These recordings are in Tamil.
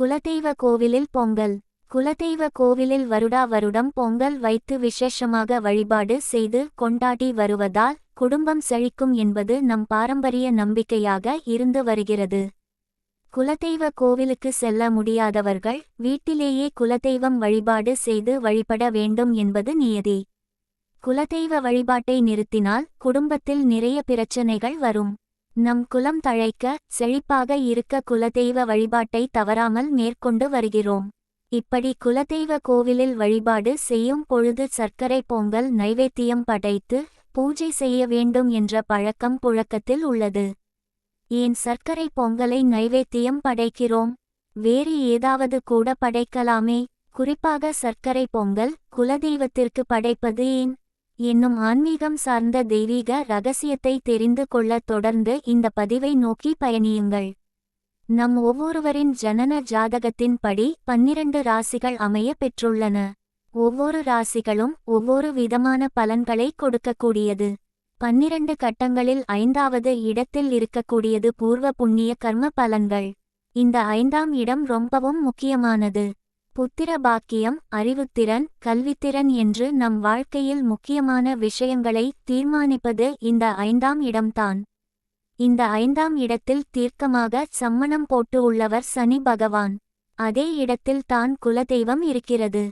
குலதெய்வ கோவிலில் பொங்கல். குலதெய்வ கோவிலில் வருடா வருடம் பொங்கல் வைத்து விசேஷமாக வழிபாடு செய்து கொண்டாடி வருவதால் குடும்பம் செழிக்கும் என்பது நம் பாரம்பரிய நம்பிக்கையாக இருந்து வருகிறது. குலதெய்வ கோவிலுக்கு செல்ல முடியாதவர்கள் வீட்டிலேயே குலதெய்வம் வழிபாடு செய்து வழிபட வேண்டும் என்பது நியதி. குலதெய்வ வழிபாட்டை நிறுத்தினால் குடும்பத்தில் நிறைய பிரச்சனைகள் வரும். நம் குலம் தழைக்க செழிப்பாக இருக்க குலதெய்வ வழிபாட்டை தவறாமல் மேற்கொண்டு வருகிறோம். இப்படி குலதெய்வ கோவிலில் வழிபாடு செய்யும் பொழுது சர்க்கரை பொங்கல் நைவேத்தியம் படைத்து பூஜை செய்ய வேண்டும் என்ற பழக்கம் புழக்கத்தில் உள்ளது. ஏன் சர்க்கரை பொங்கலை நைவேத்தியம் படைக்கிறோம்? வேறு ஏதாவது கூட படைக்கலாமே. குறிப்பாக சர்க்கரை பொங்கல் குலதெய்வத்திற்கு படைப்பது ஏன்? என்னும் ஆன்மீகம் சார்ந்த தெய்வீக ரகசியத்தை தெரிந்து கொள்ள தொடர்ந்து இந்த பதிவை நோக்கி பயணியுங்கள். நம் ஒவ்வொருவரின் ஜனன ஜாதகத்தின் படி பன்னிரண்டு ராசிகள் அமைய பெற்றுள்ளன. ஒவ்வொரு ராசிகளும் ஒவ்வொரு விதமான பலன்களை கொடுக்கக்கூடியது. பன்னிரண்டு கட்டங்களில் ஐந்தாவது இடத்தில் இருக்கக்கூடியது பூர்வ புண்ணிய கர்ம பலன்கள். இந்த ஐந்தாம் இடம் ரொம்பவும் முக்கியமானது. புத்திர பாக்கியம் அறிவுத்திறன் கல்வித்திறன் என்று நம் வாழ்க்கையில் முக்கியமான விஷயங்களை தீர்மானிப்பது இந்த ஐந்தாம் இடம்தான். இந்த ஐந்தாம் இடத்தில் தீர்க்கமாக சம்மணம் போட்டு உள்ளவர் சனி பகவான். அதே இடத்தில் தான் குலதெய்வம் இருக்கிறது.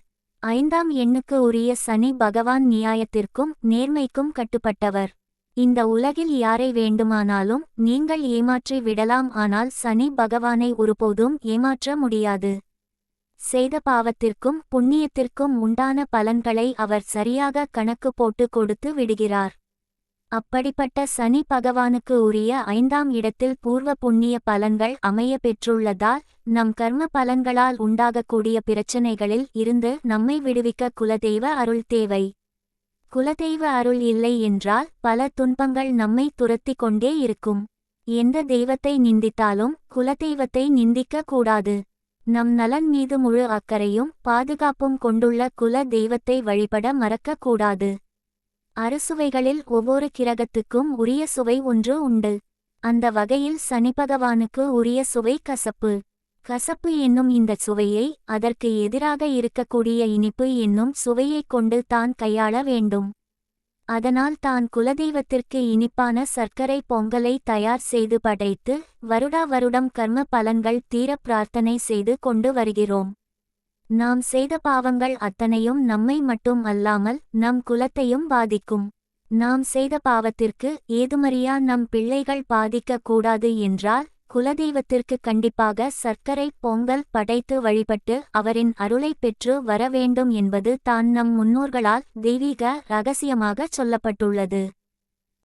ஐந்தாம் எண்ணுக்கு உரிய சனி பகவான் நியாயத்திற்கும் நேர்மைக்கும் கட்டுப்பட்டவர். இந்த உலகில் யாரை வேண்டுமானாலும் நீங்கள் ஏமாற்றி விடலாம் ஆனால் சனி பகவானை ஒருபோதும் ஏமாற்ற முடியாது. செய்த பாவத்திற்கும் புண்ணியத்திற்கும் உண்டான பலன்களை அவர் சரியாக கணக்கு போட்டு கொடுத்து விடுகிறார். அப்படிப்பட்ட சனி பகவானுக்கு உரிய ஐந்தாம் இடத்தில் பூர்வ புண்ணிய பலன்கள் அமைய பெற்றுள்ளதால் நம் கர்ம பலன்களால் உண்டாகக்கூடிய பிரச்சனைகளில் இருந்து நம்மை விடுவிக்க குலதெய்வ அருள் தேவை. குலதெய்வ அருள் இல்லை என்றால் பல துன்பங்கள் நம்மை துரத்தி கொண்டே இருக்கும். எந்த தெய்வத்தை நிந்தித்தாலும் குலதெய்வத்தை நிந்திக்க கூடாது. நம் நலன் மீது முழு அக்கறையும் பாதுகாப்பும் கொண்டுள்ள குல தெய்வத்தை வழிபட மறக்கக்கூடாது. அறுசுவைகளில் ஒவ்வொரு கிரகத்துக்கும் உரிய சுவை ஒன்று உண்டு. அந்த வகையில் சனிபகவானுக்கு உரிய சுவை கசப்பு. கசப்பு என்னும் இந்த சுவையை அதற்கு எதிராக இருக்கக்கூடிய இனிப்பு என்னும் சுவையைக் கொண்டு தான் கையாள வேண்டும். அதனால் தான் குலதெய்வத்திற்கு இனிப்பான சர்க்கரை பொங்கலை தயார் செய்து படைத்து வருடா வருடம் கர்ம பலன்கள் தீர பிரார்த்தனை செய்து கொண்டு வருகிறோம். நாம் செய்த பாவங்கள் அத்தனையும் நம்மை மட்டும் அல்லாமல் நம் குலத்தையும் பாதிக்கும். நாம் செய்த பாவத்திற்கு ஏதுமறியா நம் பிள்ளைகள் பாதிக்க கூடாது என்றால் குலதெய்வத்திற்கு கண்டிப்பாக சர்க்கரை பொங்கல் படைத்து வழிபட்டு அவரின் அருளை பெற்று வர வேண்டும் என்பது தான் நம் முன்னோர்களால் தெய்வீக ரகசியமாக சொல்லப்பட்டுள்ளது.